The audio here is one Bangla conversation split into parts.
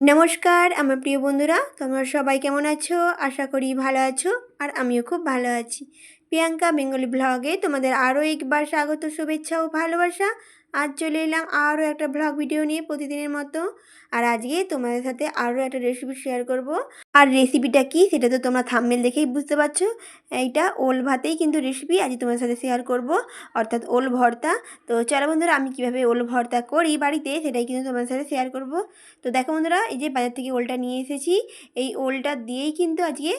নমস্কার, আমার প্রিয় বন্ধুরা, তোমরা সবাই কেমন আছো? আশা করি ভালো আছো, আর আমিও খুব ভালো আছি। প্রিয়াঙ্কা বেঙ্গলি ব্লগে তোমাদের আরও একবার স্বাগত, শুভেচ্ছা ও ভালোবাসা। আজ চলে এলাম আরও একটা ব্লগ ভিডিও নিয়ে প্রতিদিনের মতো। আর আজকে তোমাদের সাথে আরও একটা রেসিপি শেয়ার করব। আর রেসিপিটা কি সেটা তো তোমরা থাম্মেল দেখেই বুঝতে পারছ। এইটা ওল ভাতেই কিন্তু রেসিপি আজ তোমাদের সাথে শেয়ার করব। অর্থাৎ ওল ভর্তা। তো চলো বন্ধুরা, আমি কীভাবে ওল ভর্তা করি বাড়িতে সেটাই কিন্তু তোমাদের সাথে শেয়ার করব। তো দেখো বন্ধুরা, এই যে বাজার থেকে ওলটা নিয়ে এসেছি। এই ওলটা দিয়েই কিন্তু আজকে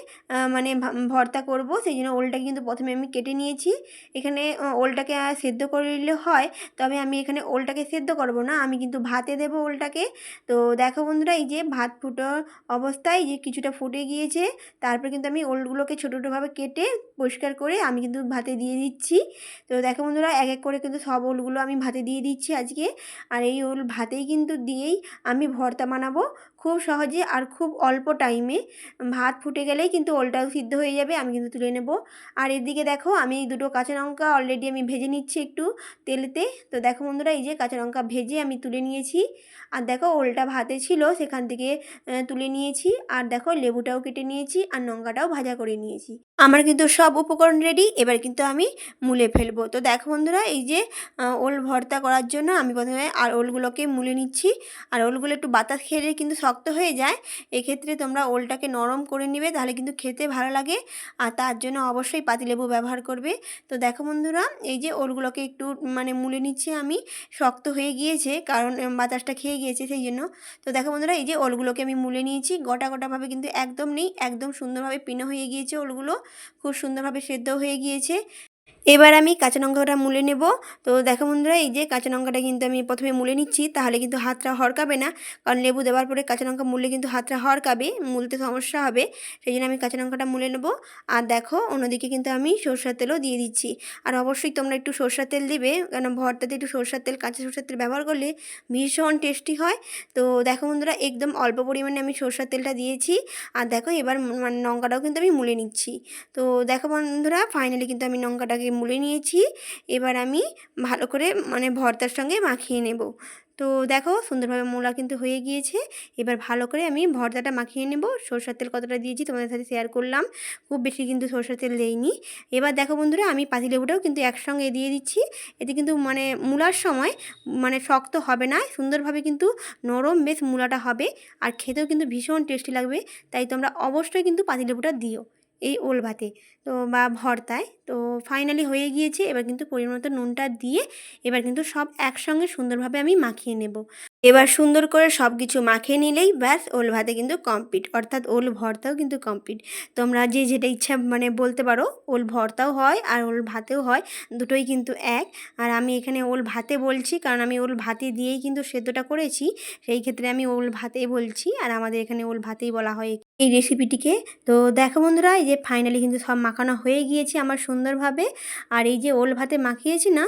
মানে ভর্তা করব। সেই জন্য ওলটা কিন্তু প্রথমে আমি কেটে নিয়েছি। এখানে ওলটাকে সেদ্ধ করে নিলে হয়। তবে আমি এখানে ওলটাকে সেদ্ধ করব না, আমি কিন্তু ভাতে দেব ওলটাকে। তো দেখো বন্ধুরা, এই যে ভাত ফুটো অবস্থায় যে কিছুটা ফুটে গিয়েছে, তারপর কিন্তু আমি ওলগুলোকে ছোটো ছোটোভাবে কেটে পরিষ্কার করে আমি কিন্তু ভাতে দিয়ে দিচ্ছি। তো দেখো বন্ধুরা, এক এক করে কিন্তু সব ওলগুলো আমি ভাতে দিয়ে দিচ্ছি আজকে। আর এই ওল ভাতেই কিন্তু দিয়েই আমি ভর্তা বানাবো খুব সহজে আর খুব অল্প টাইমে। ভাত ফুটে গেলেই কিন্তু ওলটাও সিদ্ধ হয়ে যাবে, আমি কিন্তু তুলে নেব। আর এদিকে দেখো, আমি দুটো কাঁচা লঙ্কা অলরেডি আমি ভেজে নিচ্ছি একটু তেলেতে। তো দেখো বন্ধুরা, এই যে কাঁচা লঙ্কা ভেজে আমি তুলে নিয়েছি। আর দেখো, ওলটা ভাতে ছিল, সেখান থেকে তুলে নিয়েছি। আর দেখো, লেবুটাও কেটে নিয়েছি, আর লঙ্কাটাও ভাজা করে নিয়েছি। আমার কিন্তু সব উপকরণ রেডি এবার কিন্তু আমি মুলে ফেলব। তো দেখো বন্ধুরা, এই যে ওল ভর্তা করার জন্য আমি প্রথমে আর ওলগুলোকে মুলে নিচ্ছি। আর ওলগুলো একটু বাতাস খেলে কিন্তু শক্ত হয়ে যায়। এক্ষেত্রে তোমরা ওলটাকে নরম করে নিবে, তাহলে কিন্তু খেতে ভালো লাগে। আর তার জন্য অবশ্যই পাতিলেবু ব্যবহার করবে। তো দেখো বন্ধুরা, এই যে ওলগুলোকে একটু মানে মুলে নিচ্ছি আমি। শক্ত হয়ে গিয়েছে, কারণ বাতাসটা খেয়ে গিয়েছে সেই জন্য। তো দেখো বন্ধুরা, এই যে ওলগুলোকে আমি মুলে নিয়েছি। গোটা গোটাভাবে কিন্তু একদম নেই, একদম সুন্দরভাবে পিনো হয়ে গিয়েছে ওলগুলো। খুব সুন্দরভাবে সেদ্ধ হয়ে গিয়েছে। এবার আমি কাঁচা লঙ্কাটা মুলে নেব। তো দেখো বন্ধুরা, এই যে কাঁচা লঙ্কাটা কিন্তু আমি প্রথমে মুলে নিচ্ছি, তাহলে কিন্তু হাতটা হরকাবে না, কারণ লেবু দেওয়ার পরে কাঁচা লঙ্কা মুললে কিন্তু হাতটা হরকাবে মুলতে সমস্যা হবে, সেই জন্য আমি কাঁচা লঙ্কাটা মুলে নেব। আর দেখো, অন্যদিকে কিন্তু আমি সরষার তেলও দিয়ে দিচ্ছি। আর অবশ্যই তোমরা একটু সরষার তেল দেবে কারণ ভর্তাতে একটু সরষার তেল, কাঁচা সরষার তেল ব্যবহার করলে ভীষণ টেস্টি হয়। তো দেখো বন্ধুরা, একদম অল্প পরিমাণে আমি সরষার তেলটা দিয়েছি। আর দেখো, এবার মানে লঙ্কাটাও কিন্তু আমি মুলে নিচ্ছি। তো দেখো বন্ধুরা, ফাইনালি কিন্তু আমি লঙ্কাটাকে মুলে নিয়েছি। এবার আমি ভালো করে মানে ভর্তার সঙ্গে মাখিয়ে নেব। তো দেখো সুন্দরভাবে মূলা কিন্তু হয়ে গিয়েছে। এবার ভালো করে আমি ভর্তাটা মাখিয়ে নেব। সরষার তেল কতটা দিয়েছি তোমাদের সাথে শেয়ার করলাম। খুব বেশি কিন্তু সরষার তেল দেইনি। এবার দেখো বন্ধুরা আমি পাতিলেবুটাও কিন্তু একসঙ্গে দিয়ে দিচ্ছি। এতে কিন্তু মানে মূলার সময় মানে শক্ত হবে না, সুন্দরভাবে কিন্তু নরম বেশ মূলাটা হবে। আর খেতেও কিন্তু ভীষণ টেস্টি লাগবে। তাই তোমরা অবশ্যই কিন্তু পাতিলেবুটা দিও। এই ওল ভাতে। তো বা ভর্তায়। তো ফাইনালি হয়ে গিয়েছে। এবার কিন্তু পরিমাণ মতো নুনটা দিয়ে এবার কিন্তু সব একসঙ্গে সুন্দরভাবে আমি মাখিয়ে নেব। এবার সুন্দর করে সব কিছু মাখিয়ে নিলেই ব্যাস, ওল ভাতে কিন্তু কমপ্লিট অর্থাৎ ওল ভর্তাও কিন্তু কমপ্লিট তোমরা যে যেটা ইচ্ছা মানে বলতে পারো, ওল ভর্তাও হয় আর ওল ভাতেও হয়, দুটোই কিন্তু এক। আর আমি এখানে ওল ভাতে বলছি, কারণ আমি ওল ভাতে দিয়েই কিন্তু সেদ্ধটা করেছি। সেই ক্ষেত্রে আমি ওল ভাতেই বলছি আর আমাদের এখানে ওল ভাতেই বলা হয় এই রেসিপিটিকে তো দেখো বন্ধুরা, এই যে ফাইনালি কিন্তু সব মাখানো হয়ে গিয়েছে আমার সুন্দরভাবে। আর এই যে ওল ভাতে মাখিয়েছি না,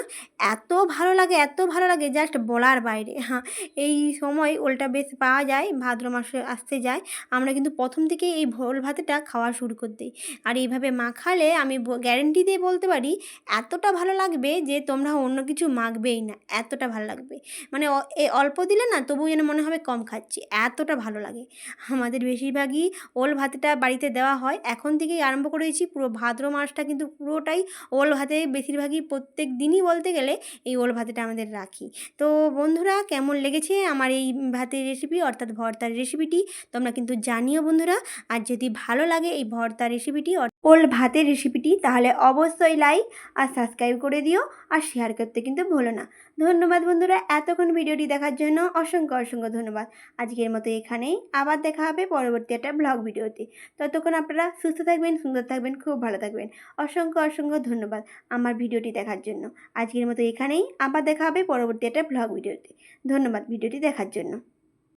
এত ভালো লাগে, এত ভালো লাগে জাস্ট বলার বাইরে। হ্যাঁ এই সময় ওলটা বেশ পাওয়া যায়, ভাদ্র মাসে আসতে যায়। আমরা কিন্তু প্রথম থেকেই এই ভোল ভাতেটা খাওয়া শুরু করে দিই। আর এইভাবে মাখালে আমি গ্যারেন্টি দিয়ে বলতে পারি, এতটা ভালো লাগবে যে তোমরা অন্য কিছু মাখবেই না, এতটা ভালো লাগবে। মানে অল্প দিলে না তবু যেন মনে হবে কম খাচ্ছি, এতটা ভালো লাগে। আমাদের বেশিরভাগই ওল ভাতটা বাড়িতে দেওয়া হয়। এখন থেকেই আরম্ভ করেছি, পুরো ভাদ্র মাসটা কিন্তু পুরোটাই ওল ভাতে বেশিরভাগই প্রত্যেক দিনই বলতে গেলে এই ওল ভাতেটা আমাদের রাখি। তো বন্ধুরা, কেমন লেগেছে আমার এই ভাতের রেসিপি অর্থাৎ ভর্তার রেসিপিটি তোমরা কিন্তু জানিও বন্ধুরা। আর যদি ভালো লাগে এই ভর্তার রেসিপিটি ওল ভাতের রেসিপিটি তাহলে অবশ্যই লাইক আর সাবস্ক্রাইব করে দিও। আর শেয়ার করতে কিন্তু ভুলো না। ধন্যবাদ বন্ধুরা, এতক্ষণ ভিডিওটি দেখার জন্য অসংখ্য অসংখ্য ধন্যবাদ। আজকের মতো এখানেই, আবার দেখা হবে পরবর্তী একটা ব্লগ ভিডিওতে। ততক্ষণ আপনারা সুস্থ থাকবেন, সুন্দর থাকবেন, খুব ভালো থাকবেন। অসংখ্য অসংখ্য ধন্যবাদ আমার ভিডিওটি দেখার জন্য। আজকের মতো এখানেই, আবার দেখা হবে পরবর্তী একটা ব্লগ ভিডিওতে। ধন্যবাদ ভিডিওটি দেখার জন্য।